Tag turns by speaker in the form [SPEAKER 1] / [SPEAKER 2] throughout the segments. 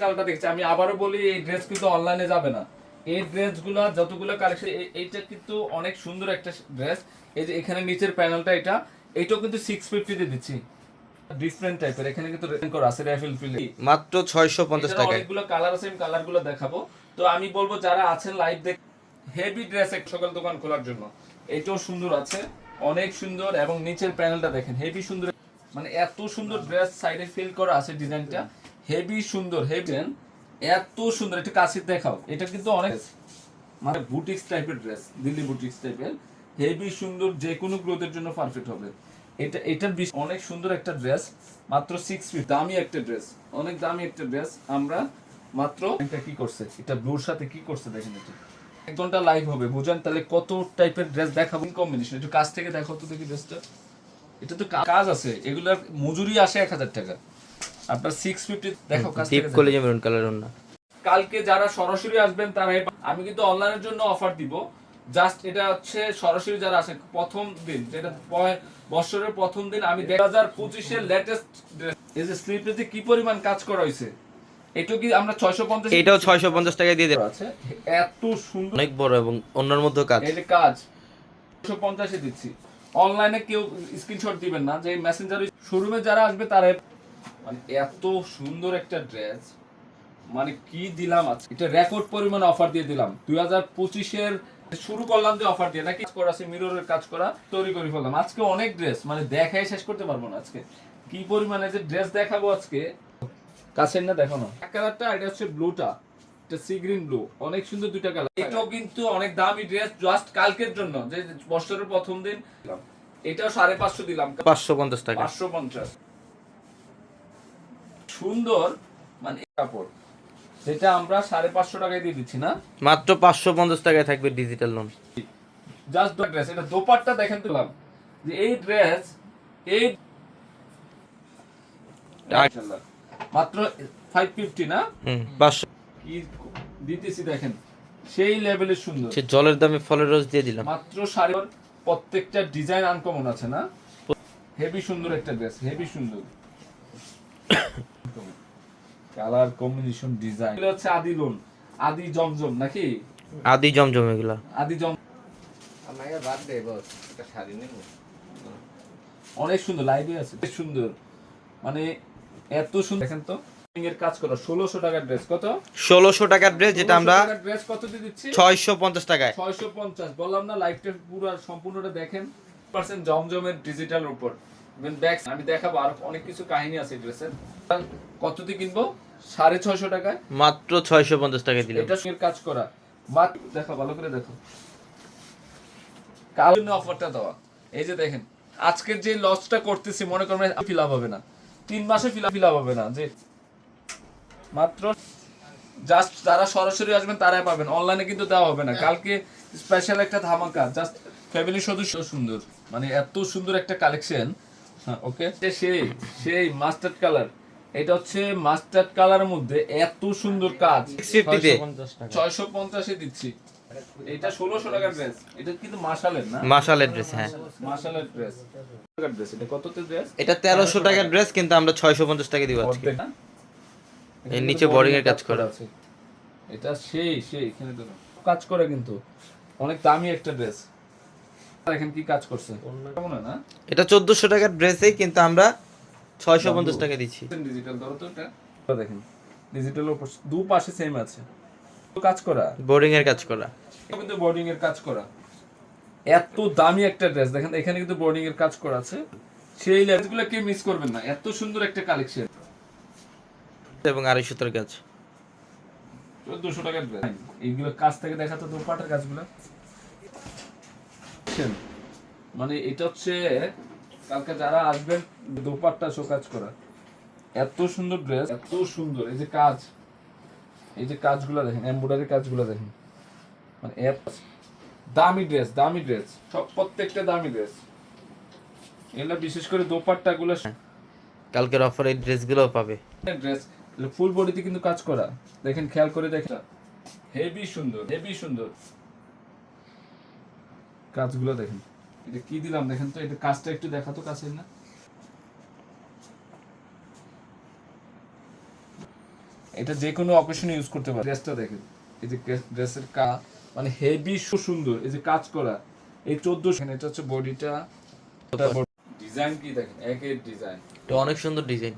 [SPEAKER 1] কালারটা দেখছি আমি আবারও বলি এই ড্রেস কিন্তু অনলাইনে যাবে না। এই ড্রেসগুলো যতগুলো কালেকশন এইটা কিন্তু অনেক সুন্দর একটা ড্রেস এই যে এখানে নিচের প্যানেলটা এটা এটাও কিন্তু সিক্স ফিফটিতে দিচ্ছি। ডিফারেন্ট টাইপের এখানে কিন্তু করা আছে র্যাফেল ফিল
[SPEAKER 2] মাত্র ছয়শো পঞ্চাশ
[SPEAKER 1] এটার
[SPEAKER 2] টাকায়।
[SPEAKER 1] অনেকগুলো কালার আছে আমি কালারগুলো দেখাবো। তো আমি বলব যারা আছেন লাইভ দেখ হেভি ড্রেস এক সকাল দোকান খোলার জন্য। এটাও সুন্দর আছে অনেক সুন্দর। এবং নিচের প্যানেলটা দেখেন হেভি সুন্দর মানে এত সুন্দর ড্রেস সাইডে ফিল করা আছে ডিজাইনটা হেভি সুন্দর হেভি এত সুন্দর এটা কাছে দেখাও। এটা কিন্তু অনেক মানে বুটিক্স টাইপের ড্রেস দিল্লি বুটিক্স টাইপের। হেভি সুন্দর যে কোনো গ্রোথের জন্য পারফেক্ট হবে। এটা এটার বিশ- অনেক সুন্দর একটা ড্রেস মাত্র সিক্স ফিট দামি একটা ড্রেস অনেক দামি একটা ড্রেস আমরা মাত্র এটা কি করছে? এটা ব্লুর সাথে কি করছে দেখেন এটা? এক ঘণ্টা লাইভ হবে বুঝেন তাহলে কত টাইপের ড্রেস দেখাবো? কম্বিনেশন একটু কাছ থেকে দেখো তো দেখি ড্রেসটা এটা তো কাজ আছে এগুলার মজুরি আসে এক হাজার টাকা। আপনার সিক্স ফিফটি দেখো
[SPEAKER 2] ডিপ কলেজে মেরুন কালার
[SPEAKER 1] কালকে যারা সরাসরি আসবেন তারা আমি কিন্তু অনলাইনের জন্য অফার দিব। জাস্ট এটা হচ্ছে সরাসরি যারা প্রথম দিন যেটা বছরের প্রথম দিন আমি হাজার পঁচিশের লেটেস্ট এই যে স্লিপে যে কি পরিমাণ কাজ করা হয়েছে? এটা কি আমরা ছয়শো পঞ্চাশ
[SPEAKER 2] এটাও ছয়শো পঞ্চাশ টাকায় দিয়ে দেবো।
[SPEAKER 1] আছে। এত সুন্দর
[SPEAKER 2] অনেক বড় এবং অন্যর মধ্যে কাজ।
[SPEAKER 1] এই কাজ। ছয়শো পঞ্চাশে দিচ্ছি। অনলাইনে কেউ স্ক্রিনশট দিবেন না যে মেসেঞ্জারে শোরুমে যারা আসবে তারা মানে এত সুন্দর একটা ড্রেস। মানে কি দিলাম আজকে এটা রেকর্ড পরিমাণ অফার দিয়ে দিলাম। দুই হাজার পঁচিশের শুরু করলাম যে অফার দিয়ে নাকি করা আছে মিররের কাজ করা তৈরি করে ফেললাম। আজকে অনেক ড্রেস মানে দেখাই শেষ করতে পারব না আজকে। কি পরিমাণে যে ড্রেস দেখাবো আজকে কাছের না দেখো না এক কালারটা এটা হচ্ছে ব্লুটা এটা সি গ্রিন ব্লু অনেক সুন্দর দুইটা কালার এটাও কিন্তু অনেক দামি ড্রেস জাস্ট কালকের জন্য যে বছরের প্রথম দিন। এটাও সাড়ে পাঁচশো দিলাম।
[SPEAKER 2] পাঁচশো পঞ্চাশ টাকা।
[SPEAKER 1] পাঁচশো পঞ্চাশ। সুন্দর মানে কাপড় যেটা আমরা সাড়ে পাঁচশো টাকায় দিয়ে দিচ্ছি না?
[SPEAKER 2] মাত্র পাঁচশো পঞ্চাশ টাকায় থাকবে ডিজিটাল লোন
[SPEAKER 1] জাস্ট ড্রেস এটা দোপাট্টা দেখেন তুলাম যে এই ড্রেস এই। মাত্র ফাইভ ফিফটি না?
[SPEAKER 2] হুম পাঁচশো।
[SPEAKER 1] কি দিতেছি দেখেন সেই লেভেলের সুন্দর।
[SPEAKER 2] সে জলের দামে ফলের রস দিয়ে দিলাম।
[SPEAKER 1] মাত্র শাড়ি প্রত্যেকটা ডিজাইন আনকমন আছে না? হেভি সুন্দর একটা ড্রেস হেভি সুন্দর। Colour combination design. এগুলো হচ্ছে আদি লোন আদি জমজম নাকি?
[SPEAKER 2] আদি জমজম এগুলা।
[SPEAKER 1] আদি জম
[SPEAKER 3] আমাকে বাদ দে বস একটা শাড়ি নেব।
[SPEAKER 1] অনেক সুন্দর লাইভে আছে বেশ সুন্দর। মানে এত সুন্দর দেখেন তো এর কাজ করা ষোলোশো টাকার ড্রেস কত?
[SPEAKER 2] ষোলোশো টাকার ড্রেস যেটা আমরা
[SPEAKER 1] ড্রেস কত দিয়ে দিচ্ছি?
[SPEAKER 2] ছয়শো পঞ্চাশ টাকায়।
[SPEAKER 1] ছয়শো পঞ্চাশ বললাম না লাইফটা পুরো সম্পূর্ণটা দেখেন। পার্সেন্ট জমজমের ডিজিটাল উপর। ইভেন ব্যাক আমি দেখাবো আর অনেক কিছু কাহিনী আছে ড্রেসের কিনবো? সাড়ে ছয়শো টাকায়।
[SPEAKER 2] মাত্র ছয়শো পঞ্চাশ টাকায় দিলাম।
[SPEAKER 1] এটা সঙ্গে কাজ করা। মাত্র দেখো ভালো করে দেখো। কাল অফারটা দেওয়া। এই যে দেখেন আজকের যে লসটা করতেছি মনে ফিল হবে না। তিন মাসে ফিল ফিল হবে না যে মাত্র জাস্ট যারা সরাসরি আসবেন তারাই পাবেন। অনলাইনে কিন্তু দেওয়া হবে না। কালকে স্পেশাল একটা ধামাকা জাস্ট ফ্যামিলি সদস্য সুন্দর। মানে এত সুন্দর একটা কালেকশন ওকে সেই সেই মাস্টার্ড কালার এটা হচ্ছে মাস্টার্ড কালারের মধ্যে এত সুন্দর কাজ।
[SPEAKER 2] ফিফটিতে
[SPEAKER 1] ছয়শো পঞ্চাশে দিচ্ছি। এটা ষোলোশো টাকার ড্রেস এটা কিন্তু মার্শালের না?
[SPEAKER 2] মাসালের ড্রেস হ্যাঁ।
[SPEAKER 1] মার্শালের ড্রেস টাকার ড্রেস এটা কততে ড্রেস
[SPEAKER 2] এটা তেরোশো টাকার ড্রেস কিন্তু আমরা ছয়শো পঞ্চাশ টাকা দিব আজকে।
[SPEAKER 1] না?
[SPEAKER 2] এর নিচে boring এর কাজ করা।
[SPEAKER 1] আছে। এটা সেই সেই এখানে দেখো। কাজ করে কিন্তু। অনেক দামি একটা ড্রেস দেখেন কি কাজ করছে। কেমন না?
[SPEAKER 2] এটা চোদ্দশো টাকার ড্রেসেই কিন্তু আমরা ছয়শো পঞ্চাশ টাকা দিচ্ছি।
[SPEAKER 1] ডিজিটাল ধরো তো এটা। দেখেন ডিজিটাল দু পাশে সেম আছে। কাজ করা?
[SPEAKER 2] বোর্ডিং এর কাজ করা।
[SPEAKER 1] কিন্তু বোর্ডিং এর কাজ করা। এত দামি একটা ড্রেস দেখেন এখানে কিন্তু বোর্ডিং এর কাজ করা আছে। সেই লেন্সগুলো কেউ মিস করবেন না। এত সুন্দর একটা কালেকশন
[SPEAKER 2] এবং আড়াইশো টাকার কাজ।
[SPEAKER 1] চোদ্দশো টাকার ড্রেস এইগুলো কাজ থেকে দেখাতো দোপাটার কাজগুলো। দেখছেন? মানে এটা হচ্ছে কালকে যারা আসবেন দোপাট্টা শো কাজ করা। এত সুন্দর ড্রেস এত সুন্দর। এই যে কাজ এই যে কাজগুলো দেখেন এমব্রয়ডারি কাজগুলো দেখেন। মানে এত দামি ড্রেস দামি ড্রেস সব প্রত্যেকটা দামি ড্রেস এগুলো বিশেষ করে দোপাট্টা গুলো
[SPEAKER 2] কালকের অফার এই ড্রেসগুলো পাবে।
[SPEAKER 1] ড্রেস ফুল বডিতে কিন্তু কাজ করা। দেখেন খেয়াল করে দেখেন। হেভি সুন্দর হেভি সুন্দর। কাজগুলো দেখেন। এটা কি দিলাম? দেখেন তো এটা কাজটা একটু দেখাতো কাছে না। এটা যে কোনো অকেশনে ইউজ করতে পারে। ড্রেসটা দেখেন এই যে ড্রেসের কা মানে হেভি সুন্দর এই যে কাজ করা। এই চোদ্দশো এটা হচ্ছে বডিটা ডিজাইন কি দেখেন? একের ডিজাইন
[SPEAKER 2] এটা অনেক সুন্দর ডিজাইন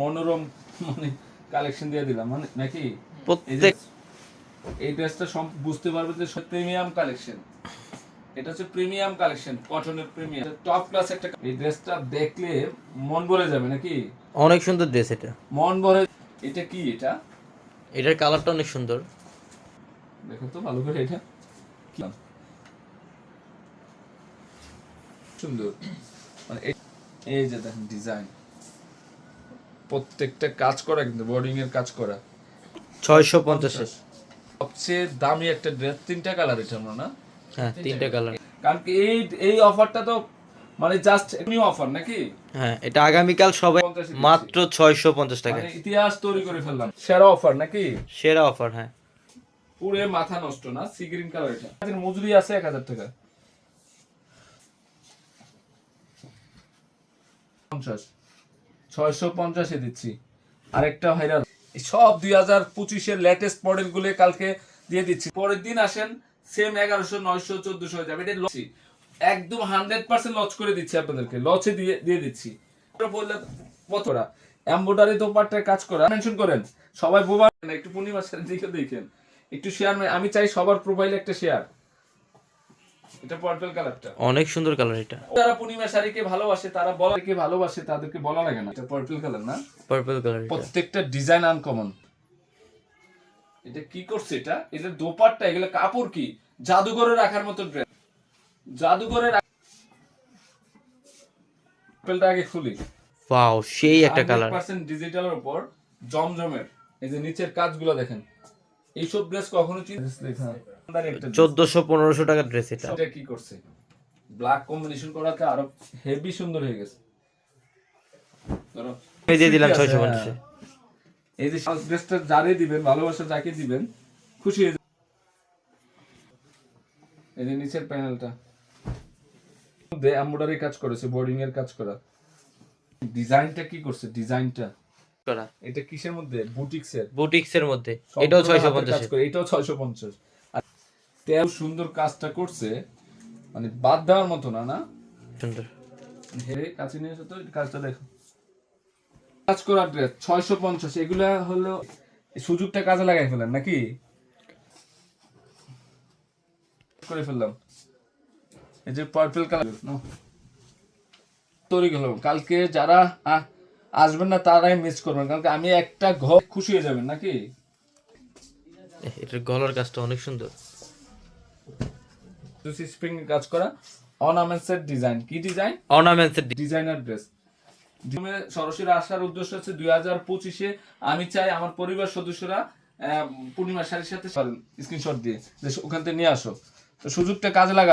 [SPEAKER 1] মনোরম মানে কালেকশন দিয়ে দিলাম। মানে নাকি?
[SPEAKER 2] প্রত্যেক
[SPEAKER 1] এই ড্রেসটা বুঝতে পারবে যে প্রিমিয়াম কালেকশন এটা হচ্ছে প্রিমিয়াম কালেকশন কটনের প্রিমিয়াম টপ ক্লাস একটা এই ড্রেসটা দেখলে মন ভরে যাবে নাকি?
[SPEAKER 2] অনেক সুন্দর ড্রেস এটা।
[SPEAKER 1] মন ভরে এটা কি এটা?
[SPEAKER 2] এটার কালারটা অনেক সুন্দর।
[SPEAKER 1] দেখো তো ভালো করে এটা। সুন্দর। মানে এই- এই যে দেখেন ডিজাইন প্রত্যেকটা কাজ করা কিন্তু বোর্ডিং এর কাজ করা।
[SPEAKER 2] ছয়শো পঞ্চাশে
[SPEAKER 1] সবচেয়ে দামি একটা ড্রেস তিনটা কালার এটা না?
[SPEAKER 2] হ্যাঁ তিনটা কালার
[SPEAKER 1] কারণ কি এই এই অফারটা তো মানে জাস্ট নিউ অফার নাকি?
[SPEAKER 2] হ্যাঁ এটা আগামীকাল সবাই
[SPEAKER 1] 50
[SPEAKER 2] মাত্র ছয়শো পঞ্চাশ টাকা।
[SPEAKER 1] মানে ইতিহাস তৈরি করে ফেললাম। সেরা অফার নাকি?
[SPEAKER 2] সেরা অফার হ্যাঁ।
[SPEAKER 1] পুরে মাথা নষ্ট না সি গ্রিন কালার এটা। মজুরি আছে এক হাজার টাকা। পঞ্চাশ। ছয়শো পঞ্চাশে দিচ্ছি। আরেকটা ভাইরাল সব দুই হাজার পঁচিশের লেটেস্ট মডেলগুলো কালকে দিয়ে দিচ্ছি। পরের দিন আসেন সেম এগারোশো, নয়শো, চোদ্দশো হয়ে যাবে। এটা লচি একদম হান্ড্রেড পার্সেন্ট লচ করে দিচ্ছি আপনাদেরকে। লচে দিয়ে দিয়ে দিচ্ছি। বললে কতটা এম্বোডারি দোপাট্টায় কাজ করা। মেনশন করেন। সবাই বোবা একটু পূর্ণিমার দিকে দেখেন। একটু শেয়ার আমি চাই সবার প্রোফাইলে একটা শেয়ার এটা পার্পল কালারটা
[SPEAKER 2] অনেক সুন্দর কালার এটা।
[SPEAKER 1] যারা পূর্ণিমা শাড়িকে ভালোবাসে তারা বলা কে ভালোবাসে তাদেরকে বলা লাগে না। এটা পার্পল কালার না?
[SPEAKER 2] পার্পল কালার
[SPEAKER 1] প্রত্যেকটা ডিজাইন আনকমন এটা কি করছে এটা? এটা দোপাট্টা এগুলো কাপড় কি? জাদুঘরে রাখার মতো ড্রেস জাদুঘরে আগে খুলি।
[SPEAKER 2] ওয়াও সেই একটা কালার
[SPEAKER 1] পার্সেন্ট ডিজিটালের উপর জমজমের। এই যে নিচের কাজগুলো দেখেন। এইসব ড্রেস কখনো।
[SPEAKER 2] চোদ্দশো পনেরোশো টাকার ড্রেস এটা।
[SPEAKER 1] এটা কি করছে? ব্ল্যাক কম্বিনেশন করাতে আরও হেভি সুন্দর হয়ে গেছে। ধরো।
[SPEAKER 2] আমি দিয়ে দিলাম ছয়শো। পঞ্চাশে।
[SPEAKER 1] এই যে ড্রেসটা যারে দিবেন ভালোবাসা যাকে দিবেন খুশি হয়ে যাবে। এই যে নিচের প্যানেলটা এমব্রয়ডারি কাজ করেছে বোর্ডিং এর কাজ করা। ডিজাইনটা কি করছে? ডিজাইনটা
[SPEAKER 2] করা।
[SPEAKER 1] এটা কিসের মধ্যে? বুটিক্স এর
[SPEAKER 2] বুটিক্স এর মধ্যে। এটাও
[SPEAKER 1] সম্পূর্ণ
[SPEAKER 2] ছয়শো
[SPEAKER 1] হাতের কাজ
[SPEAKER 2] পঞ্চাশে
[SPEAKER 1] করে, এটাও ছয়শো পঞ্চাশ। আর তেল সুন্দর কাজটা করছে মানে বাদ দেওয়ার মতো না না?
[SPEAKER 2] সুন্দর।
[SPEAKER 1] হেরে কাছে নিয়ে এসো তো কাজটা দেখো। কাজ করার ড্রেস ছয়শো পঞ্চাশ এগুলা হলো সুযোগটা কাজে লাগাই ফেলেন নাকি? করে ফেললাম। এই যে পার্পল কালার তৈরি করলাম। কালকে যারা আসবেন না তারাই মিস করবেন। কারণ আমি একটা ঘর খুশি হয়ে যাবেন নাকি?
[SPEAKER 2] এটার গলার কাজটা অনেক সুন্দর।
[SPEAKER 1] স্প্রিং কাজ করা অর্নামেন্টস এর ডিজাইন কি ডিজাইন
[SPEAKER 2] অর্নামেন্টস এর
[SPEAKER 1] ডিজাইনার ড্রেস সরাসরি আসার উদ্দেশ্য হচ্ছে দুই হাজার পঁচিশে আমি চাই আমার পরিবার সদস্যরা পূর্ণিমা শাড়ির সাথে স্ক্রিনশট দিয়ে যে ওখান থেকে নিয়ে আসো। তো সুযোগটা কাজে লাগা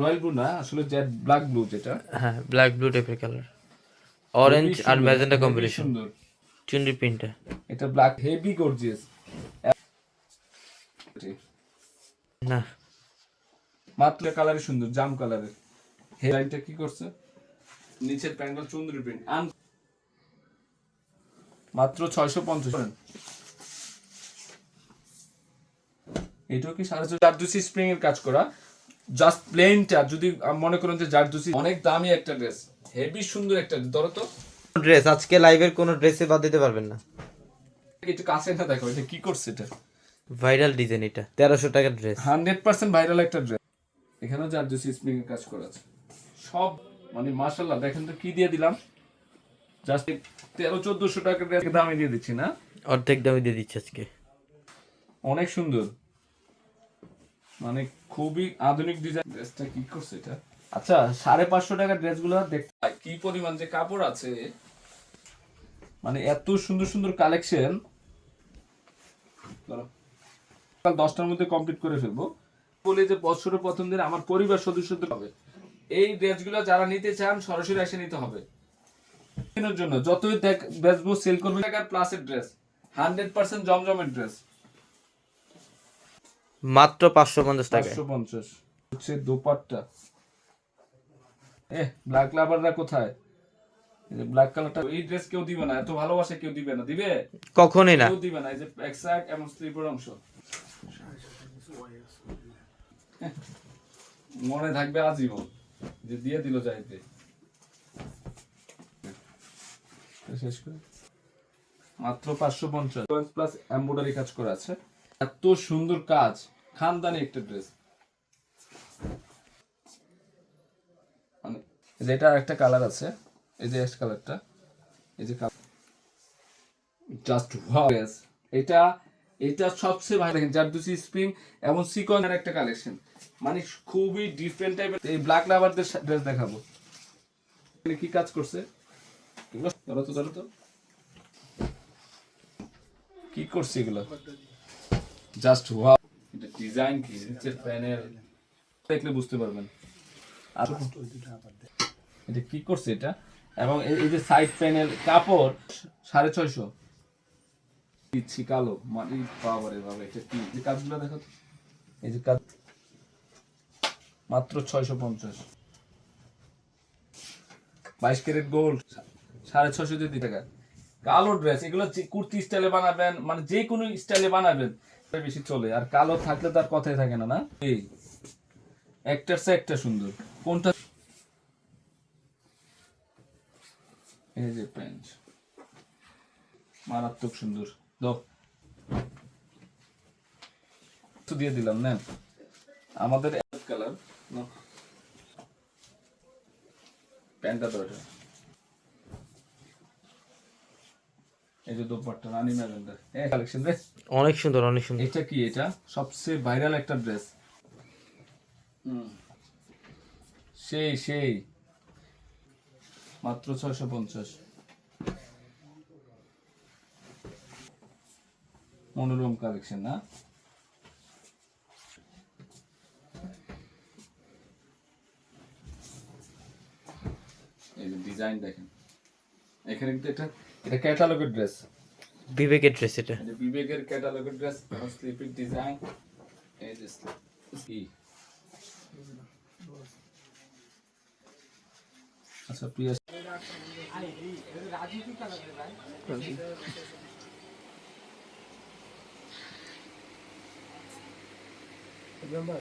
[SPEAKER 1] রয়্যাল ব্লু না আসলে ব্ল্যাক ব্লু যেটা।
[SPEAKER 2] হ্যাঁ ব্ল্যাক ব্লু টাইপের কালার অরেঞ্জ আর ম্যাজেন্টা কম্বিনেশন
[SPEAKER 1] সুন্দর।
[SPEAKER 2] চুনরি প্রিন্টটা
[SPEAKER 1] এটা ব্ল্যাক হেভি গর্জিয়াস
[SPEAKER 2] না।
[SPEAKER 1] মাত্র কালারই সুন্দর জাম কালারের হেডলাইনটা কি করছে? নিচের প্যান্ডেল চুন্দরি প্রিন্ট মাত্র ছয়শো পঞ্চাশ। এটাও কি সাড়ে ছয় জারদুসি স্প্রিং এর কাজ করা? জাস্ট প্লেনটা যদি মনে করেন যে জারদুসি অনেক দামি একটা ড্রেস হেভি সুন্দর একটা ধরো তো।
[SPEAKER 2] ড্রেস আজকে লাইভের কোনো ড্রেসে বাদ দিতে পারবেন না।
[SPEAKER 1] একটু কাছে না দেখো এটা কি করছে এটা?
[SPEAKER 2] ভাইরাল ডিজাইন এটা তেরোশো টাকার ড্রেস
[SPEAKER 1] হান্ড্রেড পার্সেন্ট ভাইরাল একটা ড্রেস এখানেও জারদুসি স্প্রিং এর কাজ করা আছে। সব মানে মার্শাল্লাহ দেখেন তো কি দিয়ে দিলাম। জাস্ট তেরো চোদ্দশো টাকা ড্রেস দামে দিয়ে দিচ্ছি না?
[SPEAKER 2] অর্ধেক দামে দিয়ে দিচ্ছে আজকে।
[SPEAKER 1] অনেক সুন্দর। মানে খুবই আধুনিক ডিজাইন ড্রেসটা কি করছে এটা? আচ্ছা সাড়ে পাঁচশো টাকার ড্রেসগুলো দেখতে কি পরিমাণ যে কাপড় আছে? মানে এত সুন্দর সুন্দর কালেকশন। দশটার মধ্যে কমপ্লিট করে ফেলব। বলে যে বছরের প্রথম দিন আমার পরিবার সদস্যদের হবে। এই ড্রেসগুলো যারা নিতে চান সরাসরি এসে নিতে হবে। দিনের জন্য যতই দেখ বেচবো সেল করবে টাকার প্লাসের ড্রেস হান্ড্রেড পার্সেন্ট জমজমের ড্রেস
[SPEAKER 2] মাত্র পাঁচশো পঞ্চাশ
[SPEAKER 1] পাঁচশো পঞ্চাশ। হচ্ছে দোপাট্টা। এ ব্ল্যাক লাভাররা কোথায়? ব্ল্যাক কালারটা এই ড্রেস কেউ দিবে না এত ভালোবাসে কেউ দিবে না দিবে?
[SPEAKER 2] কখনোই না।
[SPEAKER 1] কেউ দিবে না এই যে এক সাইড এবং স্লিপের অংশ। মনে থাকবে আজীবন যে দিয়ে দিল যাইতে। শেষ করে। মাত্র পাঁচশো পঞ্চাশ। প্লাস এম্ব্রয়ডারি কাজ করা আছে। এত সুন্দর কাজ খানদানি একটা ড্রেস মানে যেটা একটা কালার আছে। এই যে কালারটা এই যে জাস্ট ওয়াও এটা এটা সবচেয়ে ভালো দেখেন জারদুসি স্প্রিং এবং সিকনের একটা কালেকশন মানে খুবই ডিফারেন্ট টাইপের এই ব্ল্যাক লাভারদের ড্রেস দেখাবো। কি কাজ করছে? ধরো তো ধরো তো। কি করছে এগুলো? জাস্ট ওয়াও এটা ডিজাইন কি? নিচের প্যানেল দেখলে বুঝতে পারবেন। আর এটা কি করছে এটা? এবং এই যে সাইড প্যানেল কাপড়, সাড়ে ছয়শো। দিচ্ছি কালো। মানে বাবারে বাবা, এটা কি? কাজগুলো দেখো। এই যে কাজ মাত্র ছয়শো পঞ্চাশ। বাইশ ক্যারেট গোল্ড সাড়ে দিয়ে টাকা কালো ড্রেস এগুলো কুর্তি স্টাইলে বানাবেন মানে যে কোনো স্টাইলে বানাবেন বেশি চলে। আর কালো থাকলে তার কথাই থাকে না না? এই একটার সে একটা সুন্দর। কোনটা এই যে প্যান্ট। মারাত্মক সুন্দর। দাও। তো দিয়ে দিলাম নেন। আমাদের কালার প্যান্টটা এটা। এই যে দোপাট্টা রানী ম্যাজেন্ডার এই কালেকশন রে।
[SPEAKER 2] অনেক সুন্দর অনেক সুন্দর।
[SPEAKER 1] এটা কি এটা? সবচেয়ে ভাইরাল একটা ড্রেস সেই সেই। মাত্র ছয়শো পঞ্চাশ। মনোরম কালেকশন না? এই যে ডিজাইন দেখেন। এখানে কিন্তু এটা এটা ক্যাটালগের ড্রেস
[SPEAKER 2] বিবেকের ড্রেস এটা।
[SPEAKER 1] বিবেকের ক্যাটালগের ড্রেস স্লিপিং ডিজাইন এই যে আচ্ছা প্রিয়া नंबर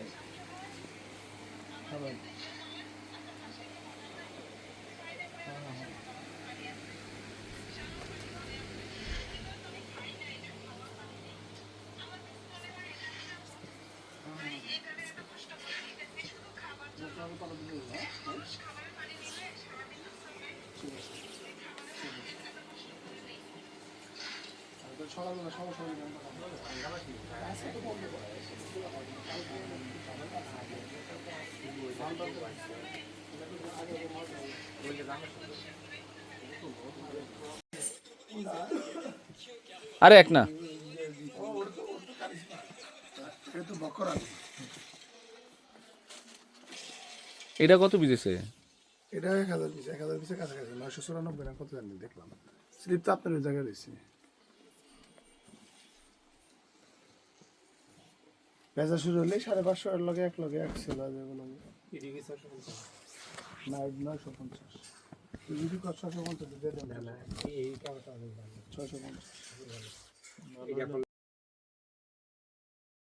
[SPEAKER 1] আরে এক না। এটা কত বিদেছে
[SPEAKER 4] এটা এক হাজার পিস এক হাজার পিসের কাছাকাছি নয়শো চুরানব্বই না কত জানি দেখলাম। স্লিপ তো আপনার জায়গায় রয়েছে। বেচা শুরু হলে সাড়ে পাঁচশো এর লগে এক লগে এক ছিল যেগুলো না নয়শো পঞ্চাশ। যদি ছশো পঞ্চাশ ছশো ছয়শো পঞ্চাশ।